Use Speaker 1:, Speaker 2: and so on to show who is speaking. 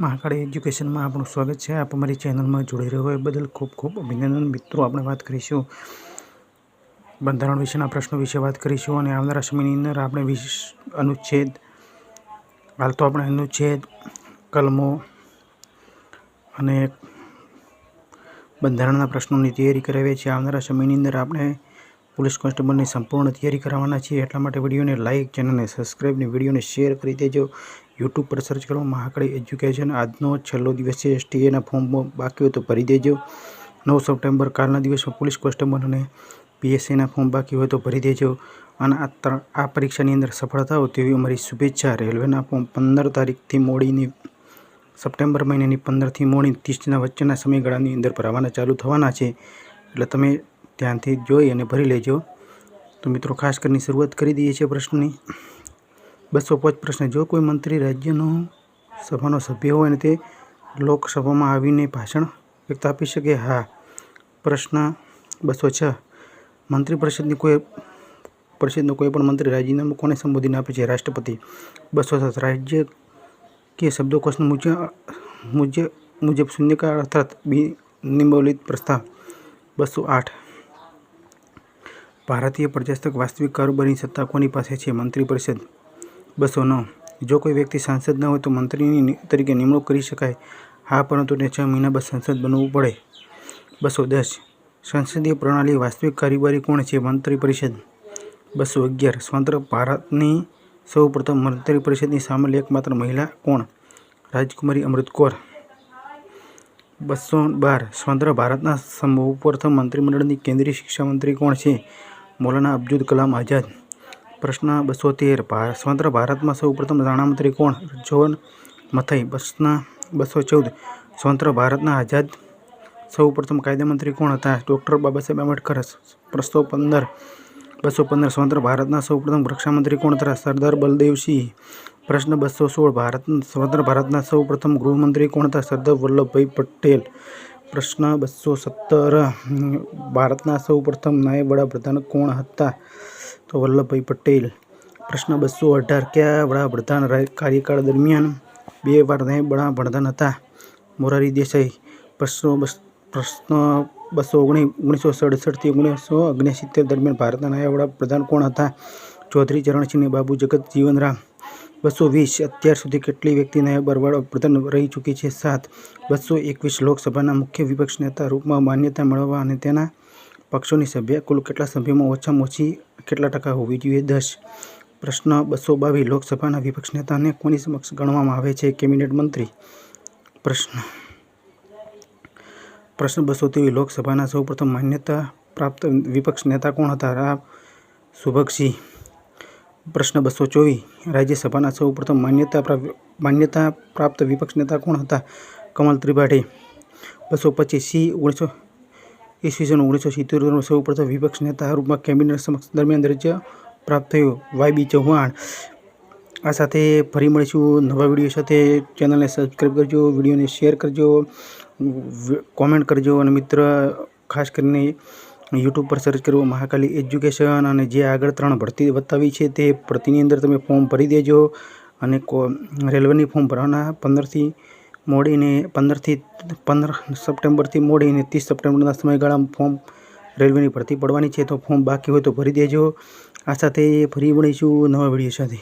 Speaker 1: મહાકાળી એજ્યુકેશનમાં આપણું સ્વાગત છે. આપ અમારી ચેનલમાં જોડાઈ રહ્યો હોય એ બદલ ખૂબ ખૂબ અભિનંદન. મિત્રો, આપણે વાત કરીશું બંધારણ વિશેના પ્રશ્નો વિશે વાત કરીશું અને આવનારા સમયની અંદર આપણે વિશ, અનુચ્છેદ, હાલ તો આપણે અનુચ્છેદ, કલમો અને બંધારણના પ્રશ્નોની તૈયારી કરાવીએ છીએ. આવનારા સમયની અંદર આપણે પોલીસ કોન્સ્ટેબલની સંપૂર્ણ તૈયારી કરાવવાના છીએ. એટલા માટે વિડીયોને લાઇક ચેનલને સબસ્ક્રાઈબને વિડીયોને શેર કરી દેજો. યુટ્યુબ પર સર્ચ કરો, મહાકાળી એજ્યુકેશન. આજનો છેલ્લો દિવસ છે. એસટીએના ફોર્મ બાકી હોય તો ભરી દેજો. નવ સપ્ટેમ્બર કાલના દિવસમાં પોલીસ કોન્સ્ટેબલ અને પીએસસીના ફોર્મ બાકી હોય તો ભરી દેજો. અને આ ત્રણ, આ પરીક્ષાની અંદર સફળતા હોય તેવી અમારી શુભેચ્છા. રેલવેના ફોર્મ પંદર તારીખથી મોડીની, સપ્ટેમ્બર મહિનાની પંદરથી મોડી ત્રીસના વચ્ચેના સમયગાળાની અંદર ભરાવાના ચાલુ થવાના છે. એટલે તમે ધ્યાનથી જોઈ અને ભરી લેજો. તો મિત્રો, ખાસ કરીને શરૂઆત કરી દઈએ છીએ પ્રશ્નની. બસો પાંચ પ્રશ્ન. જો કોઈ મંત્રી રાજ્યનો સભાનો સભ્ય હોય અને તે લોકસભામાં આવીને ભાષણ વ્યક્ત આપી શકે, હા. પ્રશ્ન બસો છ. મંત્રી પરિષદની કોઈ પરિષદનો કોઈ પણ મંત્રી રાજીનામું કોને સંબોધીને આપે છે? રાષ્ટ્રપતિ. બસો સાત. રાજ્ય કે શબ્દકોશનું મુજબ મુજબ મુજબ શૂન્યકાળ અર્થાત બી નિમ્બોલિત પ્રસ્તાવ બસો આઠ. ભારતીય પ્રજાસત્તાક વાસ્તવિક કારોબારીની સત્તા કોની પાસે છે? મંત્રી પરિષદ. બસો નવ. જો કોઈ વ્યક્તિ સાંસદ ન હોય તો મંત્રીની તરીકે નિમણૂક કરી શકાય. હા, પરંતુ તેને છ મહિના બાદ સંસદ બનવું પડે. બસો દસ. સંસદીય પ્રણાલી વાસ્તવિક કારોબારી કોણ છે? મંત્રી પરિષદ. બસો અગિયાર. સ્વતંત્ર ભારતની સૌ પ્રથમ મંત્રી પરિષદની સામેલ એકમાત્ર મહિલા કોણ? રાજકુમારી અમૃત કૌર. બસો બાર. સ્વતંત્ર ભારતના સૌપ્રથમ મંત્રીમંડળની કેન્દ્રીય શિક્ષા મંત્રી કોણ છે? મૌલાના અબ્દુલ કલામ આઝાદ. પ્રશ્ન બસો તેર. સ્વતંત્ર ભારતમાં સૌપ્રથમ નાણામંત્રી કોણ? જોન મથઈ પ્રશ્ન બસો ચૌદ. સ્વતંત્ર ભારતના આઝાદ સૌપ્રથમ કાયદામંત્રી કોણ હતા? ડૉક્ટર બાબા સાહેબ આંબેડકર પ્રશ્નો પંદર. બસો પંદર. સ્વતંત્ર ભારતના સૌપ્રથમ રક્ષામંત્રી કોણ હતા? સરદાર બલદેવસિંહ પ્રશ્ન બસો સોળ. ભારત, સ્વતંત્ર ભારતના સૌપ્રથમ ગૃહમંત્રી કોણ હતા? સરદાર વલ્લભભાઈ પટેલ. પ્રશ્ન બસો સત્તર. ભારતના સૌપ્રથમ નાયબ વડાપ્રધાન કોણ હતા? તો વલ્લભભાઈ પટેલ, પ્રશ્ન બસો અઢાર, કયા વડાપ્રધાન કાર્યકાળ દરમિયાન બે વાર વડાપ્રધાન હતા? મોરારી દેસાઈ, પ્રશ્નો પ્રશ્ન બસો ઓગણીસ ઓગણીસો સડસઠથી ઓગણીસો ઓગણસિત્તેર દરમિયાન ભારતના નાયબ વડાપ્રધાન કોણ હતા? ચૌધરી ચરણસિંહ બાબુ, જગત જીવનરામ બસો વીસ, અત્યાર સુધી કેટલી વ્યક્તિ નાયબ વડાપ્રધાન રહી ચૂકી છે? સાત. બસો એકવીસ લોકસભાના મુખ્ય વિપક્ષ નેતા રૂપમાં માન્યતા મેળવવા અને તેના પક્ષોની સભ્ય કુલ કેટલા સભ્યોમાં ઓછામાં ઓછી કેટલા ટકા હોવી જોઈએ? દસ. પ્રશ્ન, બસો બાવીસ લોકસભાના વિપક્ષ નેતાને કોની સમક્ષ ગણવામાં આવે છે? કેબિનેટ મંત્રી. પ્રશ્ન. પ્રશ્ન, બસો તેવી લોકસભાના સૌપ્રથમ માન્યતા પ્રાપ્ત વિપક્ષ નેતા કોણ હતા? રાવ સુભગસિંહ. પ્રશ્ન, બસો ચોવીસ રાજ્યસભાના સૌપ્રથમ માન્યતા માન્યતા પ્રાપ્ત વિપક્ષ નેતા કોણ હતા? કમલ ત્રિપાઠી. બસો પચીસ. સી, ઓગણીસો ઈસવીસન ઓગણીસો સિત્તેરમાં સૌપ્રથમ વિપક્ષ નેતા રૂપમાં કેબિનેટ સમક્ષ દરમિયાન દરજ્જો પ્રાપ્ત થયો. Y B Chauhan. આ સાથે ફરી મળીશું નવા વીડિયો સાથે. ચેનલને સબસ્ક્રાઈબ કરજો, વિડીયોને શેર કરજો, કોમેન્ટ કરજો અને મિત્ર, ખાસ કરીને યુટ્યુબ પર સર્ચ કરવો મહાકાલી એજ્યુકેશન અને જે આગળ ત્રણ ભરતી બતાવી છે તે ભરતીની અંદર તમે ફોર્મ ભરી દેજો અને રેલવેની ફોર્મ ભરવાના પંદરથી મોડીને પંદરથી પંદર સપ્ટેમ્બરથી મોડીને ત્રીસ સપ્ટેમ્બરના સમયગાળામાં ફોર્મ રેલવેની ભરતી પડવાની છે. તો ફોર્મ બાકી હોય તો ભરી દેજો. આ સાથે ફરી મળીશું નવા વીડિયો સાથે.